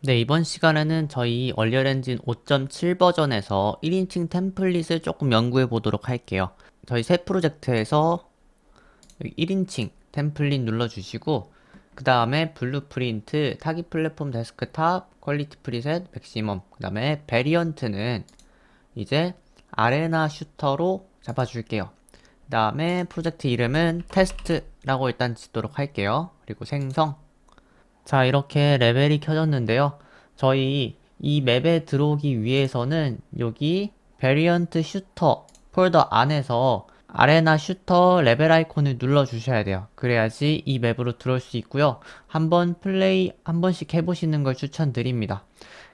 네, 이번 시간에는 저희 얼리얼 엔진 5.7 버전에서 1인칭 템플릿을 조금 연구해 보도록 할게요. 저희 새 프로젝트에서 여기 1인칭 템플릿 눌러주시고 그 다음에 블루프린트, 타깃 플랫폼 데스크탑, 퀄리티 프리셋, 맥시멈 그 다음에 베리언트는 이제 아레나 슈터로 잡아줄게요. 그 다음에 프로젝트 이름은 테스트라고 일단 짓도록 할게요. 그리고 생성 자, 이렇게 레벨이 켜졌는데요. 저희 이 맵에 들어오기 위해서는 여기 베리언트 슈터 폴더 안에서 아레나 슈터 레벨 아이콘을 눌러 주셔야 돼요. 그래야지 이 맵으로 들어올 수 있고요. 한번 플레이 한 번씩 해보시는 걸 추천드립니다.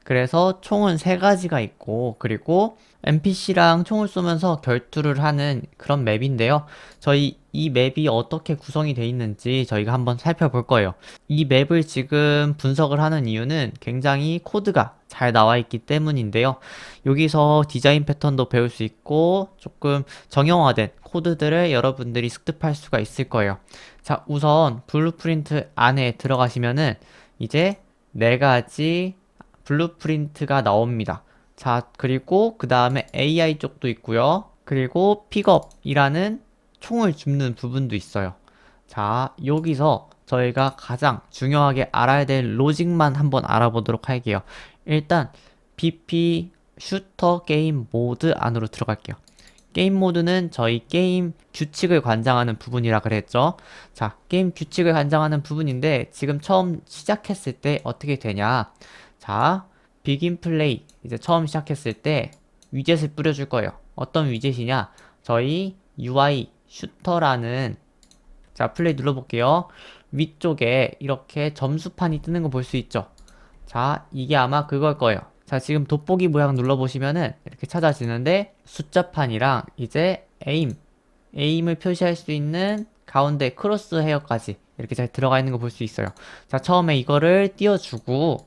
그래서 총은 세 가지가 있고 그리고 NPC랑 총을 쏘면서 결투를 하는 그런 맵인데요. 저희 이 맵이 어떻게 구성이 되어 있는지 저희가 한번 살펴볼 거예요. 이 맵을 지금 분석을 하는 이유는 굉장히 코드가 잘 나와 있기 때문인데요. 여기서 디자인 패턴도 배울 수 있고 조금 정형화된 코드들을 여러분들이 습득할 수가 있을 거예요. 자, 우선 블루프린트 안에 들어가시면은 이제 네 가지 블루프린트가 나옵니다. 자, 그리고 그 다음에 AI 쪽도 있고요. 그리고 픽업이라는 총을 줍는 부분도 있어요. 자, 여기서 저희가 가장 중요하게 알아야 될 로직만 한번 알아보도록 할게요. 일단 BP 슈터 게임 모드 안으로 들어갈게요. 게임 모드는 저희 게임 규칙을 관장하는 부분이라 그랬죠. 자, 게임 규칙을 관장하는 부분인데 지금 처음 시작했을 때 어떻게 되냐? 자, 비긴 플레이 이제 처음 시작했을 때 위젯을 뿌려줄 거예요. 어떤 위젯이냐? 저희 UI 슈터라는 자 플레이 눌러볼게요. 위쪽에 이렇게 점수판이 뜨는 거 볼 수 있죠? 자 이게 아마 그걸 거예요. 자 지금 돋보기 모양 눌러보시면은 이렇게 찾아지는데 숫자판이랑 이제 에임 에임을 표시할 수 있는 가운데 크로스 헤어까지 이렇게 잘 들어가 있는 거 볼 수 있어요. 자 처음에 이거를 띄워주고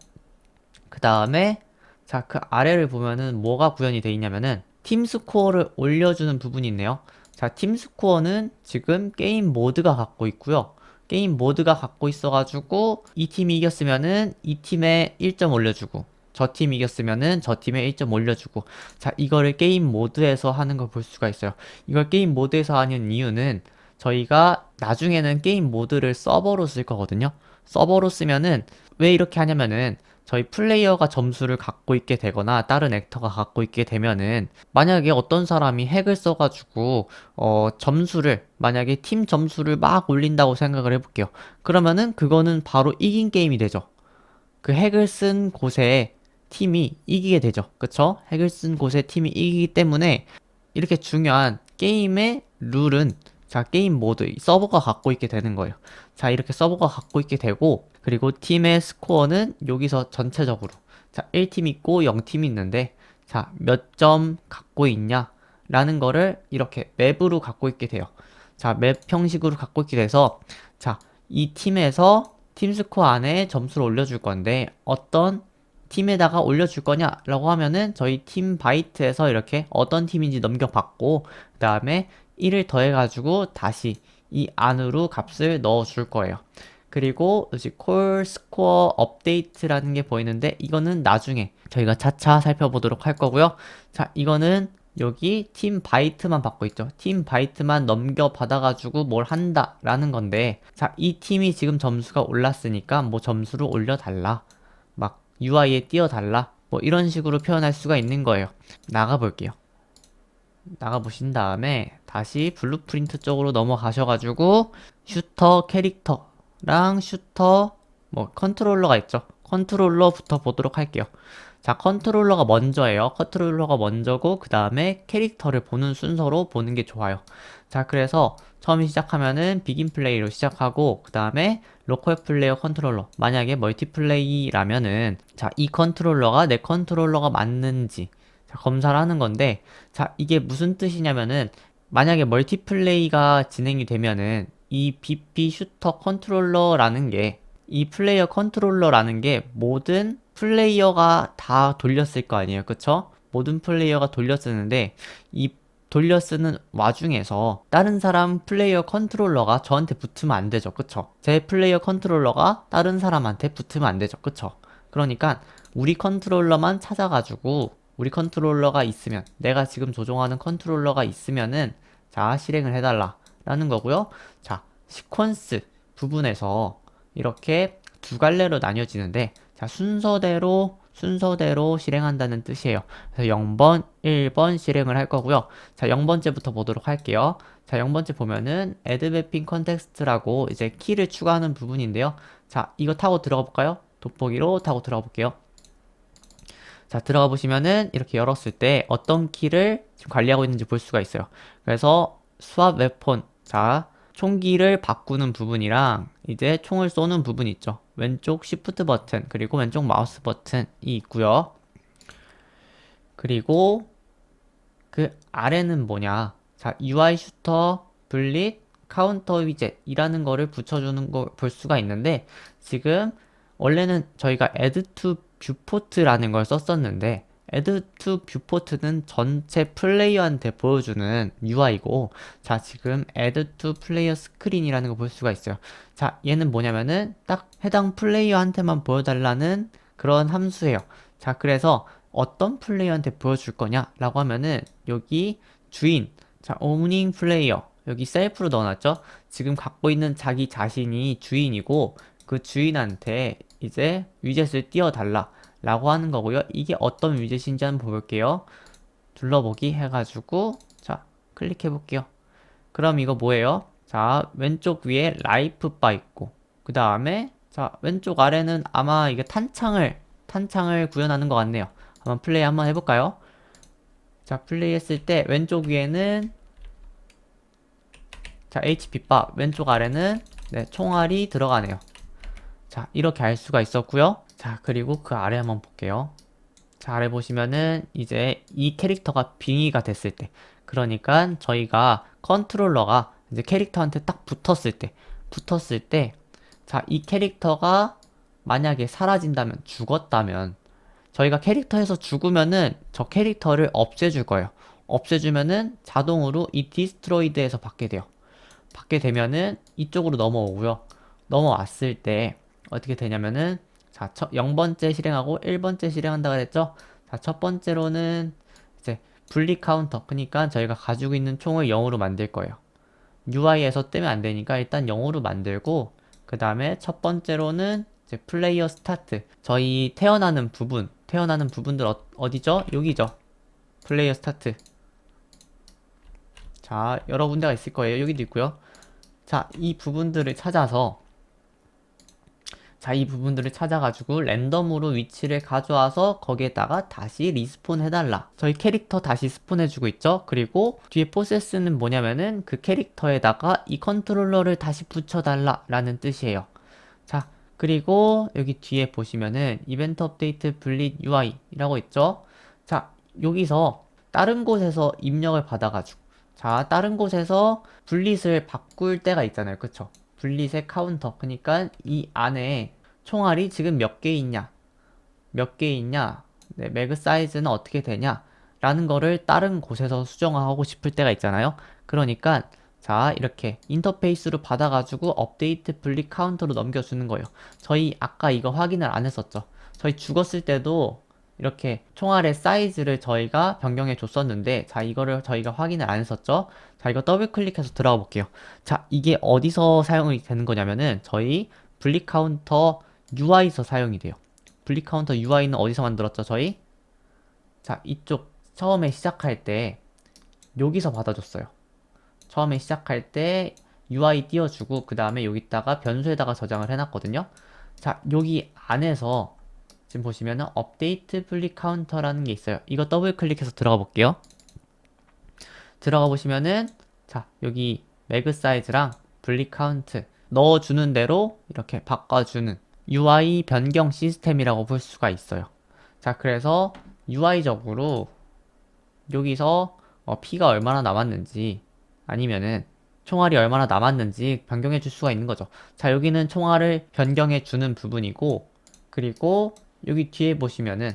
그 다음에 자 그 아래를 보면은 뭐가 구현이 돼 있냐면은 팀 스코어를 올려주는 부분이 있네요. 자, 팀 스코어는 지금 게임 모드가 갖고 있고요. 게임 모드가 갖고 있어 가지고 이 팀이 이겼으면은 이 팀에 1점 올려주고 저 팀이 이겼으면은 저 팀에 1점 올려주고 자 이거를 게임 모드에서 하는 걸 볼 수가 있어요. 이걸 게임 모드에서 하는 이유는 저희가 나중에는 게임 모드를 서버로 쓸 거거든요. 서버로 쓰면은 왜 이렇게 하냐면은 저희 플레이어가 점수를 갖고 있게 되거나 다른 액터가 갖고 있게 되면은 만약에 어떤 사람이 핵을 써가지고 어 점수를 만약에 팀 점수를 막 올린다고 생각을 해볼게요. 그러면은 그거는 바로 이긴 게임이 되죠. 그 핵을 쓴 곳에 팀이 이기게 되죠. 그쵸? 핵을 쓴 곳에 팀이 이기기 때문에 이렇게 중요한 게임의 룰은 자, 게임 모드, 서버가 갖고 있게 되는 거예요. 자, 이렇게 서버가 갖고 있게 되고, 그리고 팀의 스코어는 여기서 전체적으로, 자, 1팀 있고 0팀이 있는데, 자, 몇 점 갖고 있냐? 라는 거를 이렇게 맵으로 갖고 있게 돼요. 자, 맵 형식으로 갖고 있게 돼서, 자, 이 팀에서 팀 스코어 안에 점수를 올려줄 건데, 어떤 팀에다가 올려줄 거냐 라고 하면은 저희 팀 바이트에서 이렇게 어떤 팀인지 넘겨받고 그 다음에 1을 더해가지고 다시 이 안으로 값을 넣어줄 거예요. 그리고 여기 콜 스코어 업데이트라는 게 보이는데 이거는 나중에 저희가 차차 살펴보도록 할 거고요. 자, 이거는 여기 팀 바이트만 받고 있죠. 팀 바이트만 넘겨 받아가지고 뭘 한다라는 건데 자, 이 팀이 지금 점수가 올랐으니까 뭐 점수를 올려달라. 막 UI에 띄워달라. 뭐 이런 식으로 표현할 수가 있는 거예요. 나가볼게요. 나가보신 다음에 다시 블루프린트 쪽으로 넘어가셔가지고 슈터 캐릭터 랑 슈터 뭐 컨트롤러가 있죠. 컨트롤러부터 보도록 할게요. 자, 컨트롤러가 먼저예요. 컨트롤러가 먼저고 그 다음에 캐릭터를 보는 순서로 보는 게 좋아요. 자, 그래서 처음 시작하면은 비긴 플레이로 시작하고 그 다음에 로컬 플레이어 컨트롤러 만약에 멀티플레이라면은 자, 이 컨트롤러가 내 컨트롤러가 맞는지 자, 검사를 하는 건데, 자, 이게 무슨 뜻이냐면은, 만약에 멀티플레이가 진행이 되면은, 이 BP 슈터 컨트롤러라는 게, 이 플레이어 컨트롤러라는 게 모든 플레이어가 다 돌렸을 거 아니에요. 그쵸? 모든 플레이어가 돌렸쓰는데, 이 돌려쓰는 와중에서 다른 사람 플레이어 컨트롤러가 저한테 붙으면 안 되죠. 그쵸? 제 플레이어 컨트롤러가 다른 사람한테 붙으면 안 되죠. 그쵸? 그러니까 우리 컨트롤러만 찾아가지고 우리 컨트롤러가 있으면 내가 지금 조종하는 컨트롤러가 있으면은 자 실행을 해달라 라는 거고요. 자 시퀀스 부분에서 이렇게 두 갈래로 나뉘어지는데 자 순서대로 순서대로 실행한다는 뜻이에요. 그래서 0번, 1번 실행을 할 거고요. 자 0번째부터 보도록 할게요. 자 0번째 보면은 add mapping context라고 이제 키를 추가하는 부분인데요. 자 이거 타고 들어가 볼까요? 돋보기로 타고 들어가 볼게요. 자, 들어가 보시면은 이렇게 열었을 때 어떤 키를 지금 관리하고 있는지 볼 수가 있어요. 그래서 수압 웨폰, 자, 총기를 바꾸는 부분이랑 이제 총을 쏘는 부분 있죠. 왼쪽 시프트 버튼, 그리고 왼쪽 마우스 버튼이 있고요. 그리고 그 아래는 뭐냐? 자, UI 슈터, 블릿, 카운터 위젯이라는 거를 붙여주는 거볼 수가 있는데 지금 원래는 저희가 add to viewport라는 걸 썼었는데 add to viewport는 전체 플레이어한테 보여주는 UI고 자 지금 add to player screen이라는 거 볼 수가 있어요. 자 얘는 뭐냐면은 딱 해당 플레이어한테만 보여달라는 그런 함수예요. 자 그래서 어떤 플레이어한테 보여줄 거냐 라고 하면은 여기 주인 자 owning 플레이어 여기 셀프로 넣어놨죠? 지금 갖고 있는 자기 자신이 주인이고 그 주인한테 이제 위젯을 띄워달라 라고 하는 거고요. 이게 어떤 위젯인지 한번 볼게요. 둘러보기 해가지고 자 클릭해 볼게요. 그럼 이거 뭐예요? 자 왼쪽 위에 라이프 바 있고 그 다음에 자 왼쪽 아래는 아마 이게 탄창을 탄창을 구현하는 것 같네요. 한번 플레이 한번 해볼까요? 자 플레이 했을 때 왼쪽 위에는 자 HP 바 왼쪽 아래는 네, 총알이 들어가네요. 자, 이렇게 알 수가 있었고요. 자, 그리고 그 아래 한번 볼게요. 자, 아래 보시면은 이제 이 캐릭터가 빙의가 됐을 때, 그러니까 저희가 컨트롤러가 이제 캐릭터한테 딱 붙었을 때, 붙었을 때, 자, 이 캐릭터가 만약에 사라진다면, 죽었다면, 저희가 캐릭터에서 죽으면은 저 캐릭터를 없애줄 거예요. 없애주면은 자동으로 이 디스트로이드에서 받게 돼요. 받게 되면은 이쪽으로 넘어오고요. 넘어왔을 때 어떻게 되냐면은 자, 첫 0번째 실행하고 1번째 실행한다고 그랬죠? 자, 첫 번째로는 이제 분리 카운터. 그러니까 저희가 가지고 있는 총을 0으로 만들 거예요. UI에서 뜨면 안 되니까 일단 0으로 만들고 그 다음에 첫 번째로는 이제 플레이어 스타트. 저희 태어나는 부분, 태어나는 부분들 어, 어디죠? 여기죠. 플레이어 스타트. 자, 여러 군데가 있을 거예요. 여기도 있고요. 자, 이 부분들을 찾아서 자, 이 부분들을 찾아가지고 랜덤으로 위치를 가져와서 거기에다가 다시 리스폰 해달라. 저희 캐릭터 다시 스폰 해주고 있죠? 그리고 뒤에 프로세스는 뭐냐면은 그 캐릭터에다가 이 컨트롤러를 다시 붙여달라 라는 뜻이에요. 자, 그리고 여기 뒤에 보시면은 이벤트 업데이트 블릿 UI라고 있죠? 자, 여기서 다른 곳에서 입력을 받아가지고 자, 다른 곳에서 블릿을 바꿀 때가 있잖아요. 그쵸? 분리색 카운터. 그러니까 이 안에 총알이 지금 몇 개 있냐? 몇 개 있냐? 네, 매그 사이즈는 어떻게 되냐? 라는 거를 다른 곳에서 수정하고 싶을 때가 있잖아요. 그러니까 자 이렇게 인터페이스로 받아가지고 업데이트 분리 카운터로 넘겨주는 거예요. 저희 아까 이거 확인을 안 했었죠. 저희 죽었을 때도 이렇게 총알의 사이즈를 저희가 변경해 줬었는데 자 이거를 저희가 확인을 안 했었죠? 자 이거 더블 클릭해서 들어가 볼게요. 자 이게 어디서 사용이 되는 거냐면은 저희 분리 카운터 UI에서 사용이 돼요. 분리 카운터 UI는 어디서 만들었죠 저희? 자 이쪽 처음에 시작할 때 여기서 받아줬어요. 처음에 시작할 때 UI 띄워주고 그 다음에 여기다가 변수에다가 저장을 해놨거든요. 자 여기 안에서 지금 보시면은 업데이트 분리 카운터라는 게 있어요. 이거 더블 클릭해서 들어가 볼게요. 들어가 보시면은 자 여기 매그 사이즈랑 분리 카운트 넣어주는 대로 이렇게 바꿔주는 UI 변경 시스템이라고 볼 수가 있어요. 자 그래서 UI적으로 여기서 어, P가 얼마나 남았는지 아니면은 총알이 얼마나 남았는지 변경해 줄 수가 있는 거죠. 자 여기는 총알을 변경해 주는 부분이고 그리고 여기 뒤에 보시면은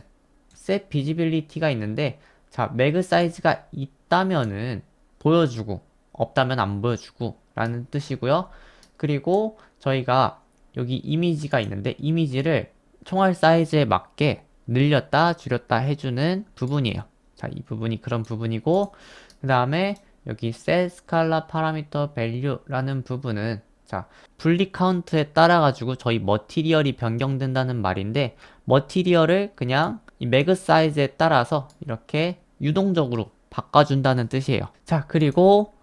set visibility가 있는데 자 매그 사이즈가 있다면은 보여주고 없다면 안 보여주고 라는 뜻이고요 그리고 저희가 여기 이미지가 있는데 이미지를 총알 사이즈에 맞게 늘렸다 줄였다 해주는 부분이에요. 자, 이 부분이 그런 부분이고 그 다음에 여기 set scalar parameter value라는 부분은 자, 분리 카운트에 따라 가지고 저희 머티리얼이 변경된다는 말인데 머티리얼을 그냥 이 매그 사이즈에 따라서 이렇게 유동적으로 바꿔준다는 뜻이에요. 자, 그리고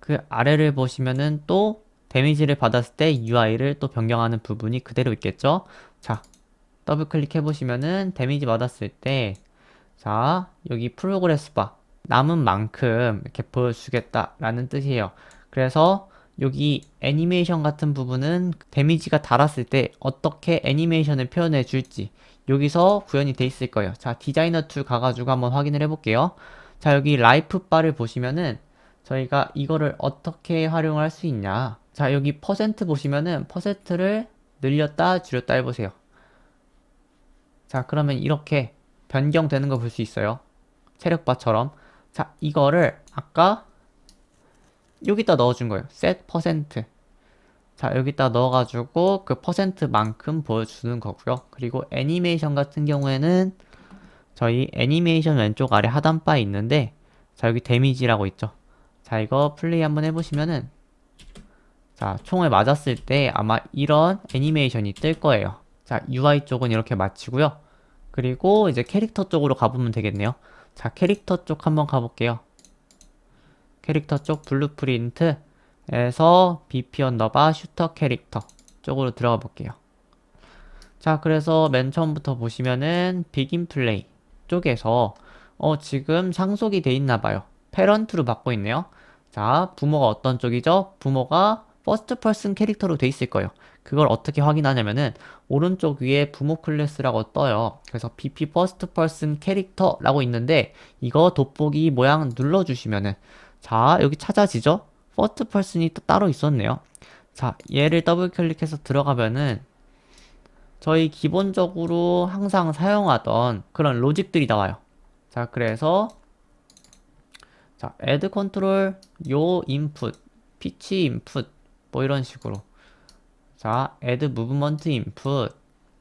그 아래를 보시면은 또 데미지를 받았을 때 UI를 또 변경하는 부분이 그대로 있겠죠? 자, 더블 클릭해 보시면은 데미지 받았을 때 자, 여기 프로그레스 바 남은 만큼 이렇게 보여주겠다라는 뜻이에요. 그래서 여기 애니메이션 같은 부분은 데미지가 달았을 때 어떻게 애니메이션을 표현해 줄지 여기서 구현이 돼 있을 거예요. 자, 디자이너 툴 가가지고 한번 확인을 해볼게요. 자, 여기 라이프 바를 보시면은 저희가 이거를 어떻게 활용할 수 있냐. 자, 여기 퍼센트 보시면은 퍼센트를 늘렸다 줄였다 해보세요. 자, 그러면 이렇게 변경되는 거 볼 수 있어요. 체력바처럼. 자, 이거를 아까 여기다 넣어준 거예요. set 퍼센트. 자, 여기다 넣어가지고 그 퍼센트만큼 보여주는 거고요. 그리고 애니메이션 같은 경우에는 저희 애니메이션 왼쪽 아래 하단 바에 있는데 자, 여기 데미지라고 있죠. 자, 이거 플레이 한번 해보시면은 자, 총을 맞았을 때 아마 이런 애니메이션이 뜰 거예요. 자, UI 쪽은 이렇게 마치고요. 그리고 이제 캐릭터 쪽으로 가보면 되겠네요. 자, 캐릭터 쪽 한번 가볼게요. 캐릭터 쪽 블루프린트에서 BP 언더바 슈터 캐릭터 쪽으로 들어가 볼게요. 자, 그래서 맨 처음부터 보시면은 비긴 플레이 쪽에서 어, 지금 상속이 돼 있나 봐요. 페런트로 받고 있네요. 자, 부모가 어떤 쪽이죠? 부모가 퍼스트 퍼슨 캐릭터로 돼 있을 거예요. 그걸 어떻게 확인하냐면은 오른쪽 위에 부모 클래스라고 떠요. 그래서 BP 퍼스트 퍼슨 캐릭터라고 있는데 이거 돋보기 모양 눌러 주시면은 자, 여기 찾아지죠? 퍼스트 퍼슨이 또 따로 있었네요. 자, 얘를 더블 클릭해서 들어가면은 저희 기본적으로 항상 사용하던 그런 로직들이 나와요. 자, 그래서 자, add 컨트롤 요 인풋, 피치 인풋 뭐 이런 식으로 자, add movement input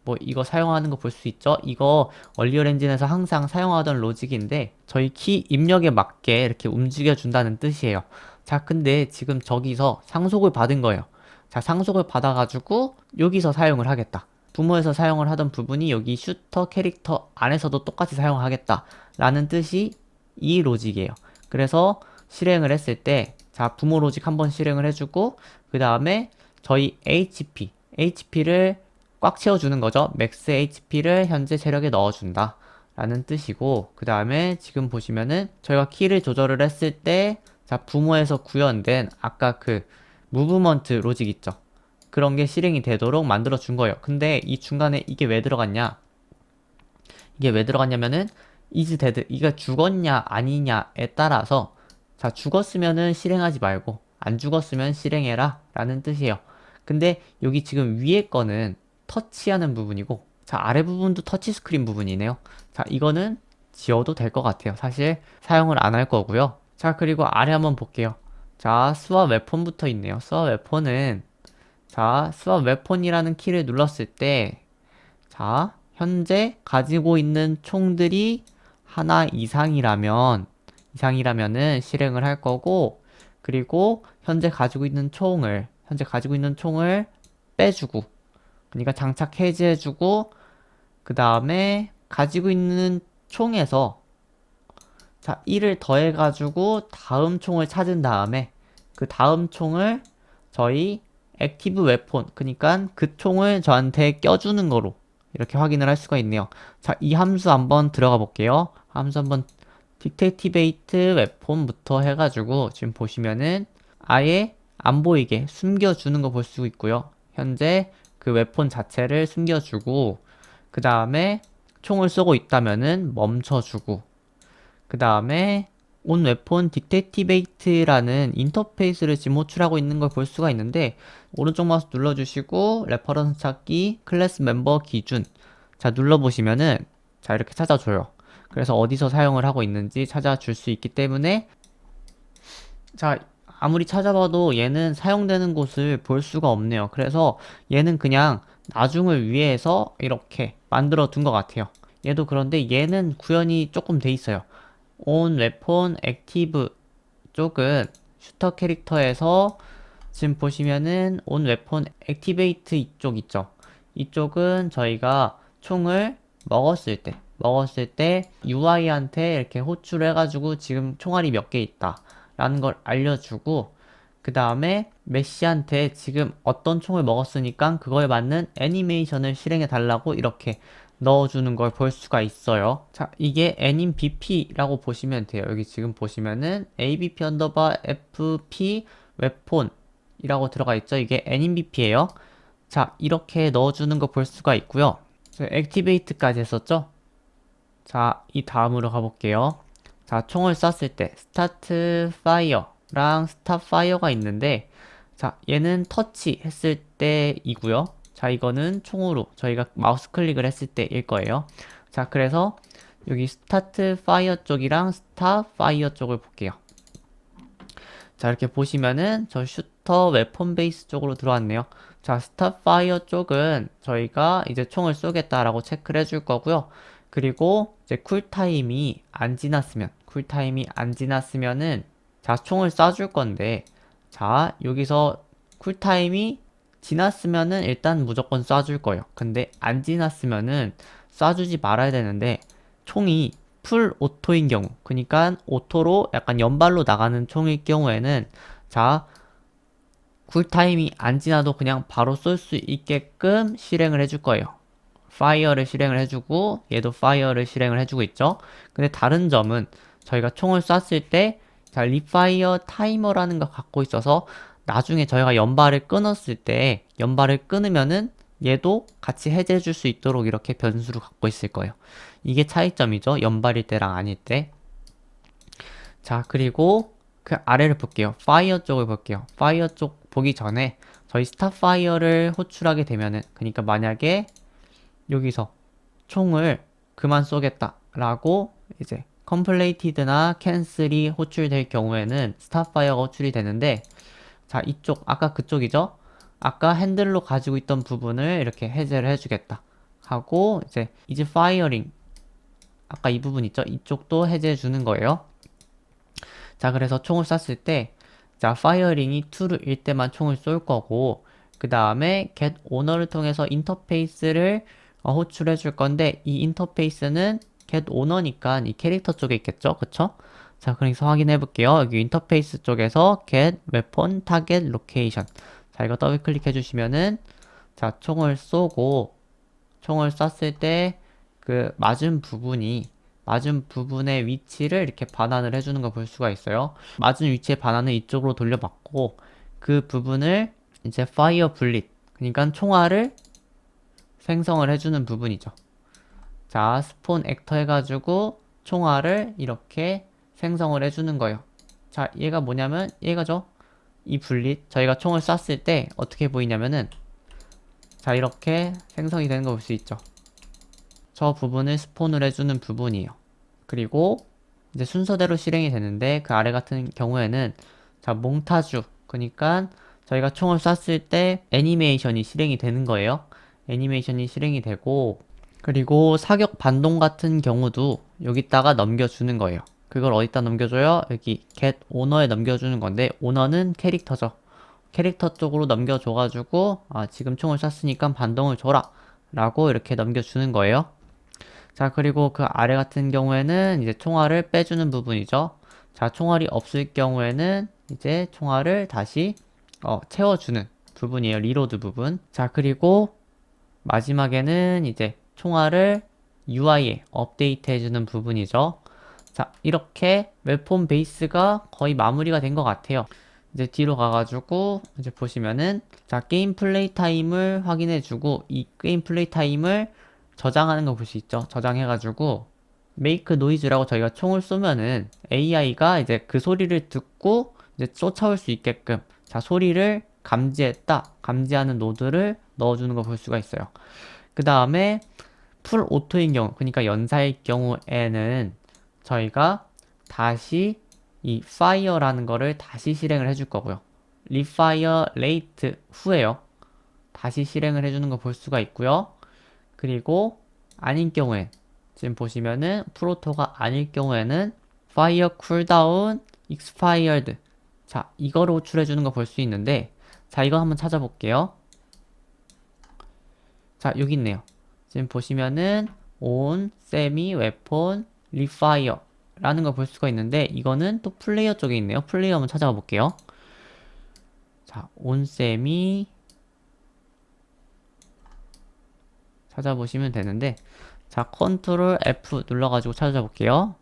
뭐 이거 사용하는 거 볼 수 있죠? 이거 얼리얼 엔진에서 항상 사용하던 로직인데 저희 키 입력에 맞게 이렇게 움직여 준다는 뜻이에요. 자, 근데 지금 저기서 상속을 받은 거예요. 자, 상속을 받아가지고 여기서 사용을 하겠다. 부모에서 사용을 하던 부분이 여기 슈터 캐릭터 안에서도 똑같이 사용하겠다. 라는 뜻이 이 로직이에요. 그래서 실행을 했을 때, 자, 부모 로직 한번 실행을 해주고, 그 다음에 저희 HP, HP를 꽉 채워주는 거죠. 맥스 HP를 현재 체력에 넣어준다. 라는 뜻이고, 그 다음에 지금 보시면은 저희가 키를 조절을 했을 때, 자, 부모에서 구현된 아까 그 무브먼트 로직 있죠. 그런 게 실행이 되도록 만들어 준 거예요. 근데 이 중간에 이게 왜 들어갔냐? 이게 왜 들어갔냐면은 is dead 이가 죽었냐 아니냐에 따라서 자 죽었으면은 실행하지 말고 안 죽었으면 실행해라 라는 뜻이에요. 근데 여기 지금 위에 거는 터치하는 부분이고 자 아래 부분도 터치 스크린 부분이네요. 자 이거는 지워도 될 것 같아요. 사실 사용을 안 할 거고요. 자 그리고 아래 한번 볼게요. 자 스왑 웨폰부터 있네요. 스왑 웨폰은 자, 스왑 웨폰이라는 키를 눌렀을 때, 자, 현재 가지고 있는 총들이 하나 이상이라면, 이상이라면은 실행을 할 거고, 그리고 현재 가지고 있는 총을, 현재 가지고 있는 총을 빼주고, 그러니까 장착 해제해주고, 그 다음에 가지고 있는 총에서, 자, 1을 더해가지고 다음 총을 찾은 다음에, 그 다음 총을 저희 액티브 웨폰 그러니까 그 총을 저한테 껴주는 거로 이렇게 확인을 할 수가 있네요. 자 이 함수 한번 들어가 볼게요. 함수 한번 딕테이티베이트 웨폰부터 해가지고 지금 보시면은 아예 안 보이게 숨겨주는 거 볼 수 있고요. 현재 그 웨폰 자체를 숨겨주고 그 다음에 총을 쏘고 있다면은 멈춰주고 그 다음에 온 웨폰 딕테티베이트라는 인터페이스를 지금 호출하고 있는 걸 볼 수가 있는데 오른쪽 마우스 눌러주시고 레퍼런스 찾기 클래스 멤버 기준. 자 눌러보시면은 자 이렇게 찾아줘요. 그래서 어디서 사용을 하고 있는지 찾아줄 수 있기 때문에 자 아무리 찾아봐도 얘는 사용되는 곳을 볼 수가 없네요 그래서 얘는 그냥 나중을 위해서 이렇게 만들어 둔 것 같아요. 얘도 그런데 얘는 구현이 조금 돼 있어요. on weapon active 쪽은 슈터 캐릭터에서 지금 보시면은 on weapon activate 이쪽 있죠. 이쪽은 저희가 총을 먹었을 때 먹었을 때 UI한테 이렇게 호출을 해가지고 지금 총알이 몇 개 있다 라는 걸 알려주고 그 다음에 메시한테 지금 어떤 총을 먹었으니까 그거에 맞는 애니메이션을 실행해 달라고 이렇게 넣어주는 걸 볼 수가 있어요. 자, 이게 anim bp라고 보시면 돼요. 여기 지금 보시면은 abp 언더바 fp 웨폰이라고 들어가 있죠. 이게 anim bp예요. 자, 이렇게 넣어주는 거 볼 수가 있고요. 액티베이트까지 했었죠? 자, 이 다음으로 가볼게요. 자, 총을 쐈을 때 스타트 파이어랑 스탑 파이어가 있는데 자, 얘는 터치 했을 때이고요. 자, 이거는 총으로 저희가 마우스 클릭을 했을 때일 거예요. 자, 그래서 여기 스타트 파이어 쪽이랑 스탑 파이어 쪽을 볼게요. 자, 이렇게 보시면은 저 슈터 웨폰 베이스 쪽으로 들어왔네요. 자, 스탑 파이어 쪽은 저희가 이제 총을 쏘겠다라고 체크를 해줄 거고요. 그리고 이제 쿨타임이 안 지났으면, 쿨타임이 안 지났으면은 자, 총을 쏴줄 건데, 자, 여기서 쿨타임이 지났으면은 일단 무조건 쏴줄 거예요. 근데 안 지났으면은 쏴주지 말아야 되는데, 총이 풀 오토인 경우, 그러니까 오토로 약간 연발로 나가는 총일 경우에는 자 쿨타임이 안 지나도 그냥 바로 쏠 수 있게끔 실행을 해줄 거예요. 파이어를 실행을 해주고 얘도 파이어를 실행을 해주고 있죠. 근데 다른 점은 저희가 총을 쐈을 때 자, 리파이어 타이머라는 거 갖고 있어서 나중에 저희가 연발을 끊었을 때 연발을 끊으면은 얘도 같이 해제해 줄 수 있도록 이렇게 변수를 갖고 있을 거예요. 이게 차이점이죠. 연발일 때랑 아닐 때. 자, 그리고 그 아래를 볼게요. 파이어 쪽을 볼게요. 파이어 쪽 보기 전에 저희 스타파이어를 호출하게 되면은 그러니까 만약에 여기서 총을 그만 쏘겠다 라고 이제 컴플레이티드나 캔슬이 호출될 경우에는 스타파이어가 호출이 되는데 자 이쪽 아까 그쪽이죠? 아까 핸들로 가지고 있던 부분을 이렇게 해제를 해주겠다 하고 이제 이제 파이어링 아까 이 부분 있죠? 이쪽도 해제해 주는 거예요. 자 그래서 총을 쐈을 때 자, 파이어링이 true일 때만 총을 쏠 거고, 그 다음에 get owner를 통해서 인터페이스를 어, 호출해 줄 건데, 이 인터페이스는 get owner니까 이 캐릭터 쪽에 있겠죠? 그쵸? 자, 그래서 확인해 볼게요. 여기 인터페이스 쪽에서 get weapon target location. 자, 이거 더블 클릭해 주시면은, 자, 총을 쏘고, 총을 쐈을 때, 그, 맞은 부분이, 맞은 부분의 위치를 이렇게 반환을 해주는 걸 볼 수가 있어요. 맞은 위치의 반환을 이쪽으로 돌려받고 그 부분을 이제 fire 분릿 그러니까 총알을 생성을 해주는 부분이죠. 자, 스폰 액터 해가지고 총알을 이렇게 생성을 해주는 거예요. 자, 얘가 뭐냐면 얘가죠. 이 분릿 저희가 총을 쐈을 때 어떻게 보이냐면은 자 이렇게 생성이 되는 거 볼 수 있죠. 저 부분을 스폰을 해주는 부분이에요. 그리고 이제 순서대로 실행이 되는데 그 아래 같은 경우에는 자 몽타주 그러니까 저희가 총을 쐈을 때 애니메이션이 실행이 되는 거예요. 애니메이션이 실행이 되고 그리고 사격 반동 같은 경우도 여기다가 넘겨주는 거예요. 그걸 어디다 넘겨줘요? 여기 get owner에 넘겨주는 건데 owner는 캐릭터죠. 캐릭터 쪽으로 넘겨줘가지고 아 지금 총을 쐈으니까 반동을 줘라 라고 이렇게 넘겨주는 거예요. 자, 그리고 그 아래 같은 경우에는 이제 총알을 빼주는 부분이죠. 자, 총알이 없을 경우에는 이제 총알을 다시 어, 채워주는 부분이에요. 리로드 부분. 자, 그리고 마지막에는 이제 총알을 UI에 업데이트 해주는 부분이죠. 자, 이렇게 웹폰 베이스가 거의 마무리가 된 것 같아요. 이제 뒤로 가가지고 이제 보시면은 자, 게임 플레이 타임을 확인해주고 이 게임 플레이 타임을 저장하는 거 볼 수 있죠. 저장해가지고 make noise라고 저희가 총을 쏘면은 AI가 이제 그 소리를 듣고 이제 쫓아올 수 있게끔 자 소리를 감지했다 감지하는 노드를 넣어주는 거볼 수가 있어요. 그 다음에 풀 오토인 경우 그러니까 연사일 경우에는 저희가 다시 이 fire라는 거를 다시 실행을 해줄 거고요. refire rate 후에요. 다시 실행을 해주는 거 볼 수가 있고요. 그리고 아닌 경우엔 지금 보시면은 프로토가 아닐 경우에는 fire cooldown expired 자 이거를 호출해 주는 거 볼 수 있는데 자 이거 한번 찾아볼게요. 자 여기 있네요. 지금 보시면은 on semi weapon refire 라는 걸 볼 수가 있는데 이거는 또 플레이어 쪽에 있네요. 플레이어 한번 찾아가 볼게요. 자, 온셈이 찾아보시면 되는데 자, 컨트롤 F 눌러가지고 찾아 볼게요.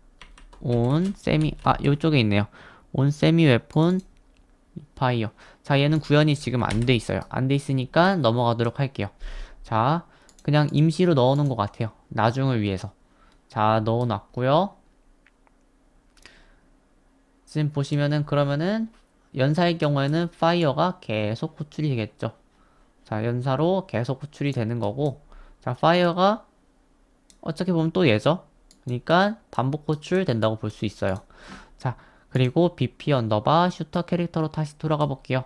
온 세미 아 이쪽에 있네요. 온 세미 웨폰 파이어. 자, 얘는 구현이 지금 안 돼 있어요. 안 돼 있으니까 넘어가도록 할게요. 자, 그냥 임시로 넣어놓은 것 같아요. 나중을 위해서. 자, 넣어놨고요. 지금 보시면은 그러면은 연사의 경우에는 파이어가 계속 호출이 되겠죠. 자, 연사로 계속 호출이 되는 거고, 자, 파이어가 어떻게 보면 또 얘죠. 그러니까 반복 호출 된다고 볼 수 있어요. 자, 그리고 BP 언더바 슈터 캐릭터로 다시 돌아가 볼게요.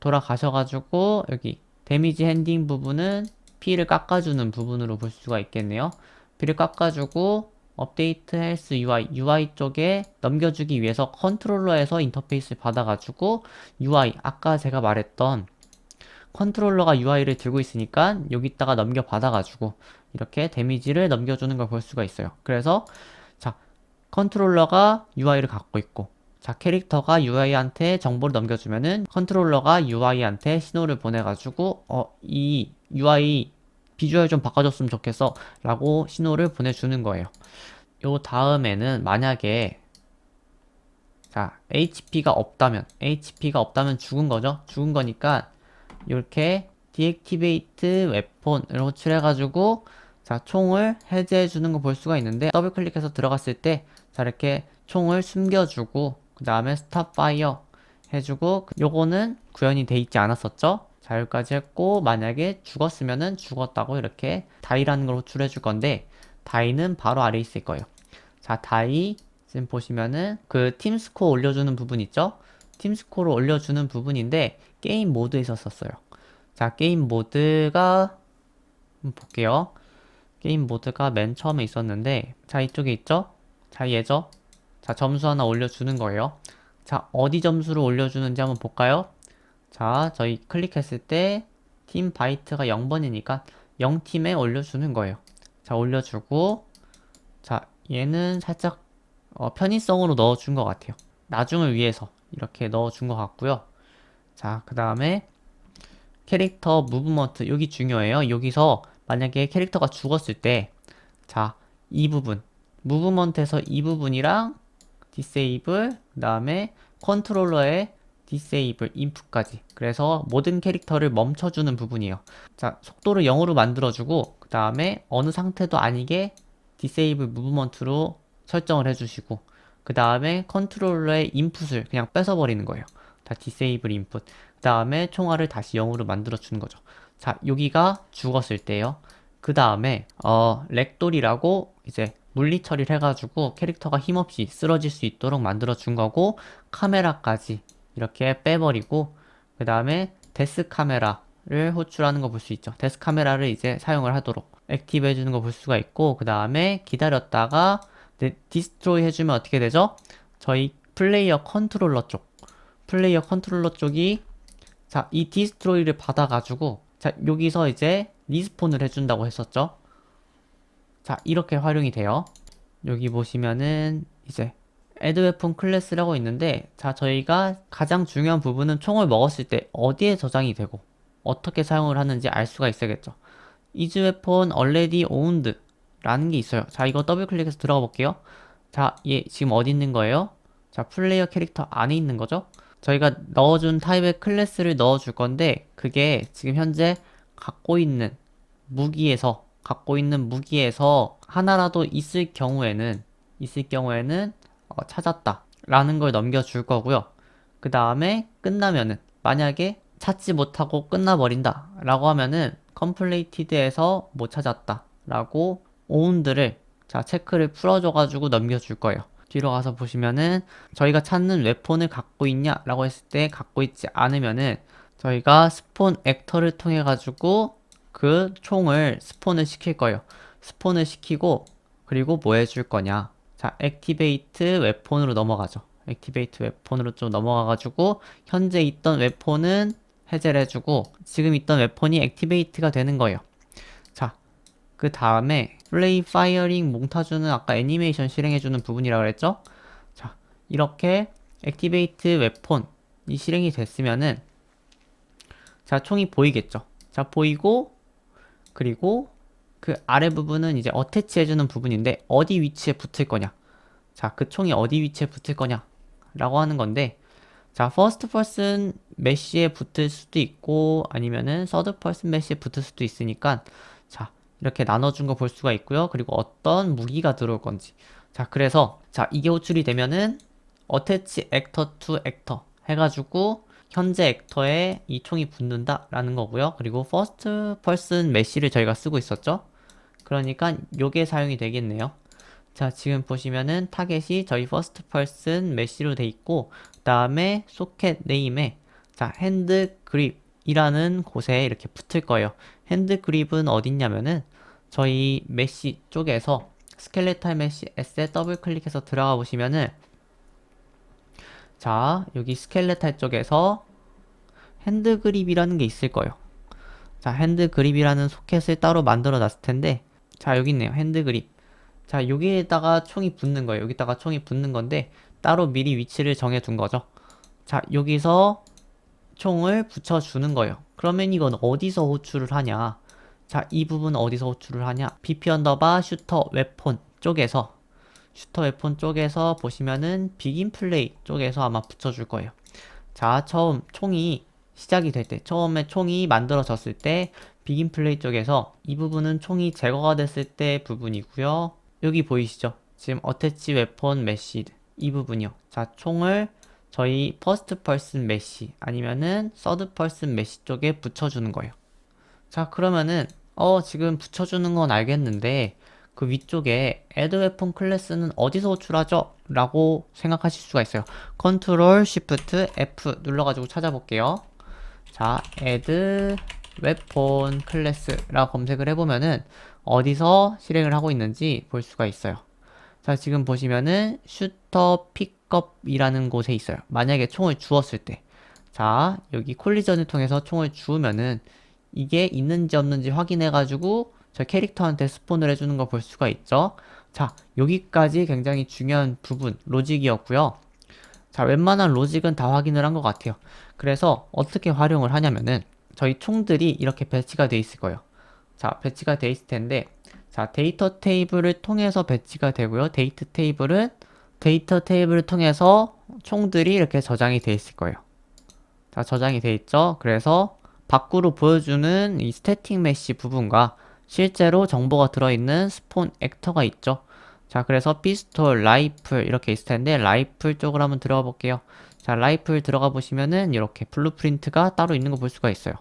돌아가셔가지고 여기 데미지 핸딩 부분은 P를 깎아주는 부분으로 볼 수가 있겠네요. P를 깎아주고 업데이트 헬스 UI, UI 쪽에 넘겨주기 위해서 컨트롤러에서 인터페이스를 받아가지고 UI, 아까 제가 말했던 컨트롤러가 UI를 들고 있으니까 여기다가 넘겨 받아가지고 이렇게 데미지를 넘겨주는 걸 볼 수가 있어요. 그래서 자, 컨트롤러가 UI를 갖고 있고 자, 캐릭터가 UI한테 정보를 넘겨주면은 컨트롤러가 UI한테 신호를 보내가지고 어, 이 UI 비주얼 좀 바꿔줬으면 좋겠어 라고 신호를 보내주는 거예요. 요 다음에는 만약에 자 HP가 없다면 HP가 없다면 죽은 거죠. 죽은 거니까 이렇게 deactivate weapon을 호출해가지고 자 총을 해제해 주는 거 볼 수가 있는데 더블 클릭해서 들어갔을 때 자 이렇게 총을 숨겨주고 그 다음에 stop fire 해주고 요거는 구현이 돼 있지 않았었죠? 자 여기까지 했고 만약에 죽었으면은 죽었다고 이렇게 다이라는 걸 호출해 줄 건데 다이는 바로 아래에 있을 거예요. 자 다이 지금 보시면은 그 팀스코어 올려주는 부분 있죠? 팀스코어를 올려주는 부분인데 게임 모드에 있었어요. 자 게임 모드가 한번 볼게요. 게임 모드가 맨 처음에 있었는데 자 이쪽에 있죠? 자 얘죠? 자 점수 하나 올려주는 거예요. 자 어디 점수를 올려주는지 한번 볼까요? 자 저희 클릭했을 때 팀 바이트가 0번이니까 0팀에 올려주는 거예요. 자 올려주고 자 얘는 살짝 어, 편의성으로 넣어준 것 같아요. 나중을 위해서 이렇게 넣어준 것 같고요. 자 그 다음에 캐릭터 무브먼트 여기 중요해요. 여기서 만약에 캐릭터가 죽었을 때 자 이 부분 무브먼트에서 이 부분이랑 디세이블 그 다음에 컨트롤러의 디세이블 인풋까지. 그래서 모든 캐릭터를 멈춰주는 부분이에요. 자 속도를 0으로 만들어주고 그 다음에 어느 상태도 아니게 디세이블 무브먼트로 설정을 해주시고 그 다음에 컨트롤러의 인풋을 그냥 뺏어버리는 거예요. 다 디세이블 인풋. 그 다음에 총알을 다시 0으로 만들어 주는 거죠. 자 여기가 죽었을 때요 그 다음에 어 렉돌이라고 이제 물리 처리를 해가지고 캐릭터가 힘없이 쓰러질 수 있도록 만들어 준 거고 카메라까지 이렇게 빼버리고 그 다음에 데스 카메라를 호출하는 거 볼 수 있죠 데스 카메라를 이제 사용을 하도록 액티브 해주는 거 볼 수가 있고 그 다음에 기다렸다가 디스트로이 해주면 어떻게 되죠? 저희 플레이어 컨트롤러 쪽 플레이어 컨트롤러 쪽이 자 이 디스트로이를 받아가지고 자 여기서 이제 리스폰을 해준다고 했었죠? 자 이렇게 활용이 돼요. 여기 보시면은 이제 애드 웨폰 클래스라고 있는데 자 저희가 가장 중요한 부분은 총을 먹었을 때 어디에 저장이 되고 어떻게 사용을 하는지 알 수가 있어야겠죠. 이즈 웨폰 already owned 라는 게 있어요. 자 이거 더블 클릭해서 들어가 볼게요. 자얘 지금 어디 있는 거예요? 자 플레이어 캐릭터 안에 있는 거죠? 저희가 넣어준 타입의 클래스를 넣어줄 건데 그게 지금 현재 갖고 있는 무기에서 갖고 있는 무기에서 하나라도 있을 경우에는 있을 경우에는 어, 찾았다 라는 걸 넘겨줄 거고요. 그 다음에 끝나면은 만약에 찾지 못하고 끝나버린다 라고 하면은 컴플레이티드에서 못 찾았다 라고 오운드를 자 체크를 풀어줘 가지고 넘겨줄 거예요. 뒤로 가서 보시면은 저희가 찾는 웨폰을 갖고 있냐 라고 했을 때 갖고 있지 않으면은 저희가 스폰 액터를 통해 가지고 그 총을 스폰을 시킬 거예요. 스폰을 시키고 그리고 뭐 해줄 거냐? 자, 액티베이트 웨폰으로 넘어가죠. 액티베이트 웨폰으로 좀 넘어가 가지고 현재 있던 웨폰은 해제를 해주고 지금 있던 웨폰이 액티베이트가 되는 거예요. 자, 그 다음에 플레이 파이어링 몽타주는 아까 애니메이션 실행해주는 부분이라고 그랬죠? 자, 이렇게 액티베이트 웨폰이 실행이 됐으면은 자, 총이 보이겠죠? 자, 보이고 그리고 그 아래 부분은 이제 어태치 해주는 부분인데 어디 위치에 붙을 거냐? 자 그 총이 어디 위치에 붙을 거냐? 라고 하는 건데 자 퍼스트 퍼슨 메시에 붙을 수도 있고 아니면은 서드 퍼슨 메시에 붙을 수도 있으니까 자 이렇게 나눠준 거 볼 수가 있고요. 그리고 어떤 무기가 들어올 건지. 자 그래서 자 이게 호출이 되면은 어태치 액터 투 액터 해가지고 현재 액터에 이 총이 붙는다 라는 거고요 그리고 퍼스트 퍼슨 메시를 저희가 쓰고 있었죠 그러니까 요게 사용이 되겠네요. 자, 지금 보시면은 타겟이 저희 퍼스트 퍼슨 메시로 돼 있고 그 다음에 소켓 네임에 자, 핸드 그립 이라는 곳에 이렇게 붙을 거예요. 핸드 그립은 어딨냐면은 저희 메시 쪽에서 스켈레탈 메시 S에 더블 클릭해서 들어가 보시면은 자, 여기 스켈레탈 쪽에서 핸드 그립이라는 게 있을 거예요. 자, 핸드 그립이라는 소켓을 따로 만들어 놨을 텐데 자, 여기 있네요. 핸드 그립. 자, 여기에다가 총이 붙는 거예요. 여기다가 총이 붙는 건데 따로 미리 위치를 정해 둔 거죠. 자, 여기서 총을 붙여주는 거예요. 그러면 이건 어디서 호출을 하냐? 자, 이 부분 어디서 호출을 하냐? BP 언더바 슈터 웨폰 쪽에서 슈터 웨폰 쪽에서 보시면은 비긴 플레이 쪽에서 아마 붙여줄 거예요. 자, 처음 총이 시작이 될 때, 처음에 총이 만들어졌을 때 비긴 플레이 쪽에서 이 부분은 총이 제거가 됐을 때 부분이고요. 여기 보이시죠? 지금 어태치 웨폰 메시 이 부분이요. 자, 총을 저희 퍼스트 펄슨 메시 아니면은 서드 펄슨 메시 쪽에 붙여주는 거예요. 자, 그러면은 어 지금 붙여주는 건 알겠는데 그 위쪽에 add weapon 클래스는 어디서 호출하죠? 라고 생각하실 수가 있어요. 컨트롤 쉬프트 F 눌러가지고 찾아볼게요. 자, add weapon 클래스라고 검색을 해보면은 어디서 실행을 하고 있는지 볼 수가 있어요. 자, 지금 보시면은 슈터 픽업이라는 곳에 있어요. 만약에 총을 주었을 때. 자, 여기 콜리전을 통해서 총을 주우면은 이게 있는지 없는지 확인해가지고 저 캐릭터한테 스폰을 해주는 걸볼 수가 있죠. 자, 여기까지 굉장히 중요한 부분, 로직이었고요. 자, 웬만한 로직은 다 확인을 한 것 같아요. 그래서 어떻게 활용을 하냐면은 저희 총들이 이렇게 배치가 돼 있을 거예요. 자, 배치가 돼 있을 텐데 자, 데이터 테이블을 통해서 배치가 되고요. 데이터 테이블은 데이터 테이블을 통해서 총들이 이렇게 저장이 돼 있을 거예요. 자, 저장이 돼 있죠. 그래서 밖으로 보여주는 이 스태틱 메시 부분과 실제로 정보가 들어있는 스폰 액터가 있죠. 자, 그래서 피스톨, 라이플 이렇게 있을 텐데 라이플 쪽으로 한번 들어가 볼게요. 자, 라이플 들어가 보시면은 이렇게 블루프린트가 따로 있는 거 볼 수가 있어요.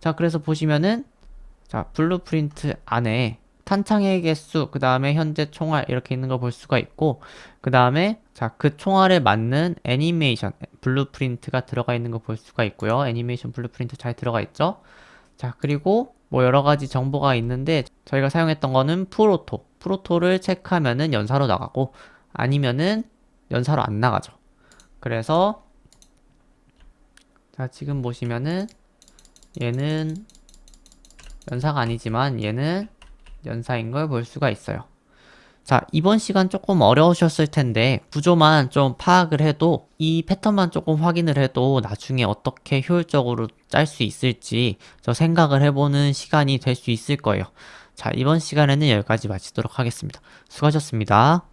자, 그래서 보시면은 자, 블루프린트 안에 탄창의 개수, 그 다음에 현재 총알 이렇게 있는 거볼 수가 있고, 그 다음에 자, 그 총알에 맞는 애니메이션, 블루프린트가 들어가 있는 거볼 수가 있고요. 애니메이션 블루프린트 잘 들어가 있죠? 자, 그리고 뭐 여러 가지 정보가 있는데 저희가 사용했던 거는 프로토. 프로토를 체크하면은 연사로 나가고 아니면은 연사로 안 나가죠. 그래서 자, 지금 보시면은 얘는 연사가 아니지만 얘는 연사인 걸 볼 수가 있어요. 자, 이번 시간 조금 어려우셨을 텐데 구조만 좀 파악을 해도 이 패턴만 조금 확인을 해도 나중에 어떻게 효율적으로 짤 수 있을지 저 생각을 해보는 시간이 될 수 있을 거예요. 자, 이번 시간에는 여기까지 마치도록 하겠습니다. 수고하셨습니다.